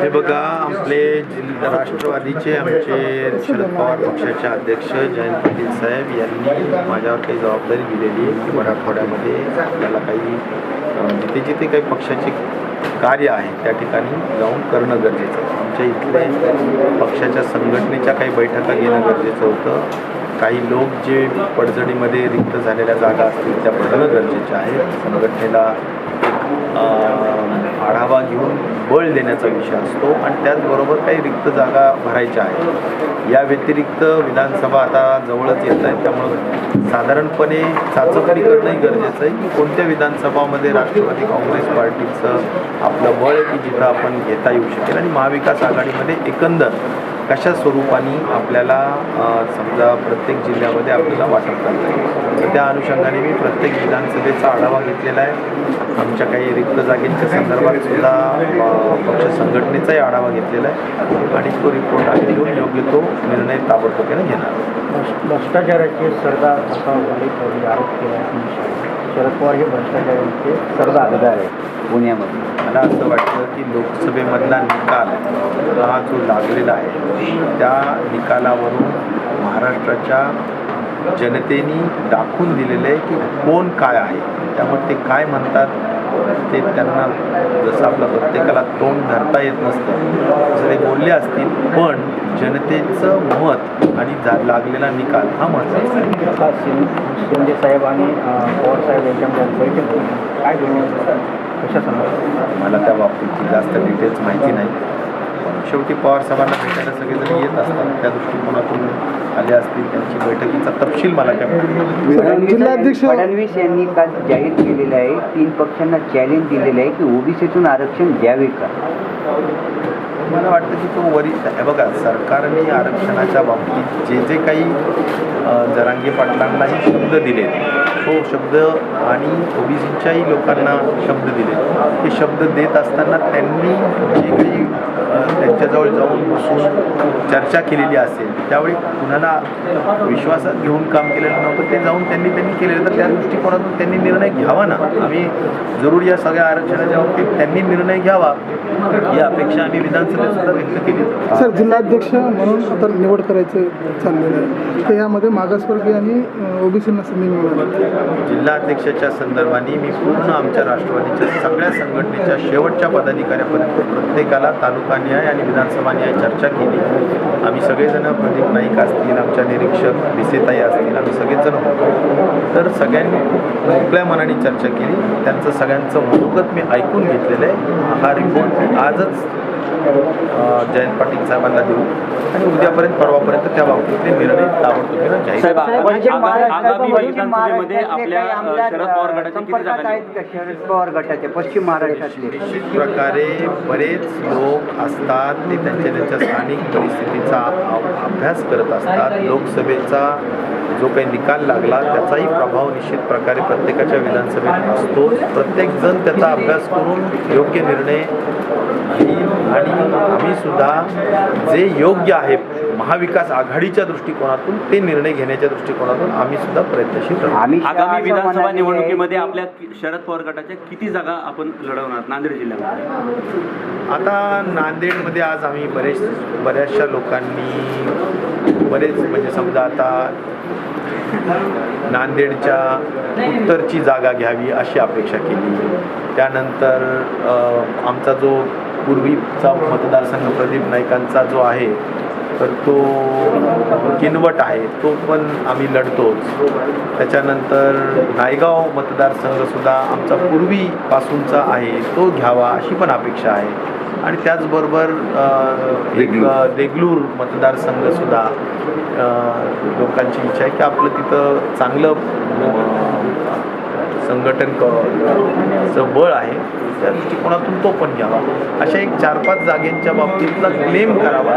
हे बघा आपले राष्ट्रवादीचे आमचे शरद पवार पक्षाचे अध्यक्ष जयंत पाटील साहेब यांनी माझ्यावर काही जबाबदारी दिलेली आहे की मराठवाड्यामध्ये आपल्याला काही जिथे जिथे काही पक्षाचे कार्य आहे त्या ठिकाणी जाऊन करणं गरजेचं आमच्या इथले पक्षाच्या संघटनेच्या काही बैठका घेणं गरजेचं होतं. काही लोक जे पडझडीमध्ये रिक्त झालेल्या जागा असतील त्या भरणं गरजेचे आहे. संघटनेला आढावा घेऊन बळ देण्याचा विषय असतो आणि त्याचबरोबर काही रिक्त जागा भरायच्या आहेत. या व्यतिरिक्त विधानसभा आता जवळच येत आहेत त्यामुळं साधारणपणे चाचपणी करणंही गरजेचं आहे की कोणत्या विधानसभामध्ये राष्ट्रवादी काँग्रेस पार्टीचं आपलं बळ आहे की जिथं आपण घेता येऊ शकेल आणि महाविकास आघाडीमध्ये एकंदर कशा स्वरूपाने आपल्याला समजा प्रत्येक जिल्ह्यामध्ये आपल्याला वाटप करता येईल? तर त्या अनुषंगाने मी प्रत्येक विधानसभेचा आढावा घेतलेला आहे. आमच्या काही रिक्त जागेच्या संदर्भात सुद्धा पक्ष संघटनेचाही आढावा घेतलेला आहे. आणि तो रिपोर्ट आम्ही घेऊन योग्य तो निर्णय ताबडतोबीने घेणार भ्रष्टाचाराची सरदार आरोप केला शरद पवार हे भ्रष्टाचाराचे सरदार आहे पुण्यामध्ये. मला असं वाटतं की लोकसभेमधला निकाल हा जो लागलेला आहे त्या निकालावरून महाराष्ट्राच्या जनतेने दाखवून दिलेलं आहे की कोण काय आहे. त्यामुळे ते काय म्हणतात ते त्यांना जसं आपलं प्रत्येकाला तोंड धरता येत नसतं तसं ते बोलले असतील पण जनतेचं मत आणि जा लागलेला निकाल हा महत्त्वाचा आहे. शिंदे साहेब आणि पवार साहेब यांच्यामध्ये बैठक काय बोलणं कशा संदर्भात? मला त्या बाबतीतची जास्त डिटेल्स माहिती नाही. शेवटी पवार साहेबांना भेटायला सगळेजण येत असतात. त्या दृष्टिकोनातून आले असतील त्यांची बैठकीचा तपशील मला जिल्हाध्यक्ष- फडणवीस यांनी काल जाहीर केलेलं आहे. तीन पक्षांना चॅलेंज दिलेलं आहे की ओबीसीतून आरक्षण द्यावे का? मला वाटतं की तो वरिष्ठ आहे. बघा सरकारने आरक्षणाच्या बाबतीत जे जे काही जरांगे पाटलांनाही शब्द दिले तो शब्द आणि ओबीसीच्याही लोकांना शब्द दिले ते शब्द देत असताना त्यांनी जे काही त्यांच्याजवळ जाऊन बसून चर्चा केलेली असेल त्यावेळी कुणाला विश्वासात घेऊन काम केलेलं नव्हतं ते जाऊन त्यांनी त्यांनी केलेलं. तर त्या दृष्टिकोनातून त्यांनी निर्णय घ्यावा ना. आम्ही जरूर या सगळ्या आरक्षणाच्या बाबतीत त्यांनी निर्णय घ्यावा ही अपेक्षा आम्ही विधानसभेत सुद्धा व्यक्त केली. सर जिल्हाध्यक्ष म्हणून आता निवड करायचं चाललेलं आहे. तर यामध्ये मागासवर्गीय आणि ओबीसींना संधी मिळणार जिल्हा अध्यक्षाच्या संदर्भाने मी पूर्ण आमच्या राष्ट्रवादीच्या सगळ्या संघटनेच्या शेवटच्या पदाधिकाऱ्यापर्यंत प्रत्येकाला तालुका न्याय आणि विधानसभाने चर्चा केली. आम्ही सगळेजण प्रदीप नाईक असतील आमच्या निरीक्षक विसेताई असतील आम्ही सगळेजण होतो. तर सगळ्यांनी खूप मोकळ्या मनाने चर्चा केली. त्यांचं सगळ्यांचं मनोगत मी ऐकून घेतलेलं आहे. हा रिपोर्ट मी आजच जयंत पाटील साहेबांना देऊ. आणि उद्यापर्यंत त्या बाबतीतले निर्णय साहेब, करू. आगामी- म्हणजे आगामी- महाराष्ट्रात- आगामी विधानसभेमध्ये महाराष्ट्रातले आपल्या काही अ, आमदार, शरद पवार गटाच्या किती संपर्कात जागा आहेत का शरद पवार गटाचे पश्चिम महाराष्ट्रातले. निश्चित प्रकारे बरेच लोक असतात ते त्यांच्या त्यांच्या स्थानिक परिस्थितीचा अ- अभ्यास करत असतात. लोकसभेचा जो काही निकाल लागला त्याचाही प्रभाव निश्चित प्रकारे प्रत्येकाच्या विधानसभेत असतो. प्रत्येकजण त्याचा अभ्यास करून योग्य निर्णय घेईल आणि आम्ही सुद्धा जे योग्य आहे महाविकास आघाडीच्या दृष्टिकोनातून ते निर्णय घेण्याच्या दृष्टिकोनातून आम्ही सुद्धा प्रयत्नशील आम्ही आगामी विधानसभा निवडणुकीमध्ये आपल्या कि- शरद पवार गटाच्या किती जागा आपण लढवणार? नांदेड जिल्ह्यामध्ये. आता नांदेडमध्ये आज आम्ही बरेच बऱ्याचशा लोकांनी बरेच म्हणजे समजा आता नांदेडच्या उत्तरची जागा घ्यावी अशी अपेक्षा केली. त्यानंतर आमचा जो पूर्वीचा मतदारसंघ प्रदीप नाईकांचा जो आहे तर तो किनवट आहे तो पण आम्ही लढतोच. त्याच्यानंतर नायगाव मतदारसंघसुद्धा आमचा पूर्वीपासूनचा आहे तो घ्यावा अशी पण अपेक्षा आहे. आणि त्याचबरोबर एक देगलूर. मतदारसंघसुद्धा लोकांची इच्छा आहे की आपलं तिथं चांगलं संघटन चं बळ आहे. त्या दृष्टिकोनातून तो पण घ्यावा. अशा एक चार पाच जागेंच्या बाबतीतला क्लेम करावा.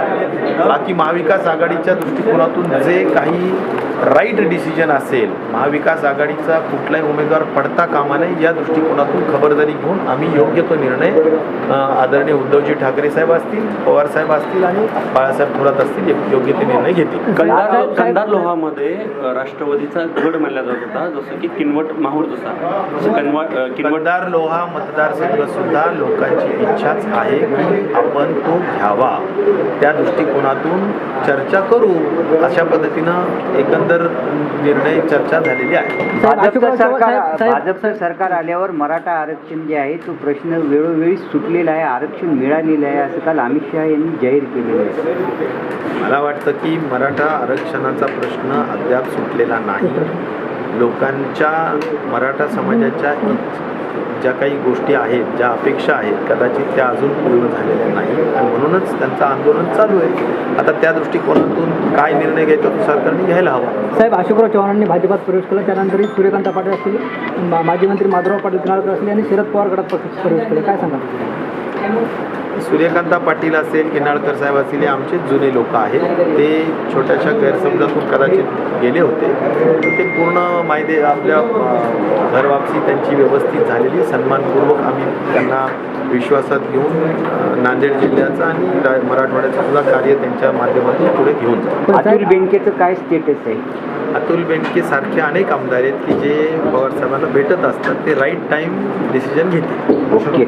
बाकी महाविकास आघाडीच्या दृष्टिकोनातून जे काही राईट डिसिजन असेल महाविकास आघाडीचा कुठलाही उमेदवार पडता कामा नये या दृष्टिकोनातून खबरदारी घेऊन आम्ही योग्य तो निर्णय आदरणीय उद्धवजी ठाकरे साहेब असतील पवार साहेब असतील आणि बाळासाहेब थोरात असतील योग्य ते निर्णय घेतील. कंधार कंधार लोहामध्ये राष्ट्रवादीचा गड मानला जात होता जसं की किनवट माहूर जसा जसं कनवा अ, किनवट मतदार लोहा मतदारसंघ सुद्धा लोकांची इच्छाच आहे की आपण तो घ्यावा. त्या दृष्टिकोनातून चर्चा करू अशा पद्धतीनं एकंदर निर्णय चर्चा झालेली आहे. भाजपचं सरकार भाजपचं सरकार आल्यावर मराठा आरक्षण जे आहे तो प्रश्न वेळोवेळी सुटलेला आहे आरक्षण मिळालेलं आहे असं काल अमित शहा यांनी जाहीर केलेलं आहे. मला वाटतं की मराठा आरक्षणाचा प्रश्न अद्याप सुटलेला नाही. लोकांच्या मराठा समाजाच्या ज्या काही गोष्टी आहेत ज्या अपेक्षा आहेत कदाचित त्या अजून पूर्ण झालेल्या नाही. आणि म्हणूनच त्यांचं आंदोलन चालू आहे. आता त्या दृष्टिकोनातून काय निर्णय घ्यायचा तो सरकारने घ्यायला हवा. साहेब अशोकराव चव्हाणांनी भाजपात प्रवेश केला. त्यानंतर सूर्यकांत पाटील असतील मा- माजी मंत्री माधवराव पाटील किनाळकर असतील आणि शरद पवार गटात प्रवेश केले. काय सांगा सूर्यकांता पाटील असेल किनाळकर साहेब असतील हे आमचे जुने लोक आहेत. ते छोट्याशा गैरसमजातून कदाचित गेले होते. ते पूर्ण मायदे आपल्या घरवापसी त्यांची व्यवस्थित झालेली सन्मानपूर्वक आम्ही त्यांना विश्वासात घेऊन नांदेड जिल्ह्याचं आणि मराठवाड्याचं सुद्धा कार्य त्यांच्या माध्यमातून पुढे घेऊन अतुल बेनकेचं काय स्टेटस आहे? अतुल बेनके सारखे अनेक आमदार आहेत की जे पवार साहेबांना भेटत असतात. ते राईट टाईम डिसिजन घेतील. ओके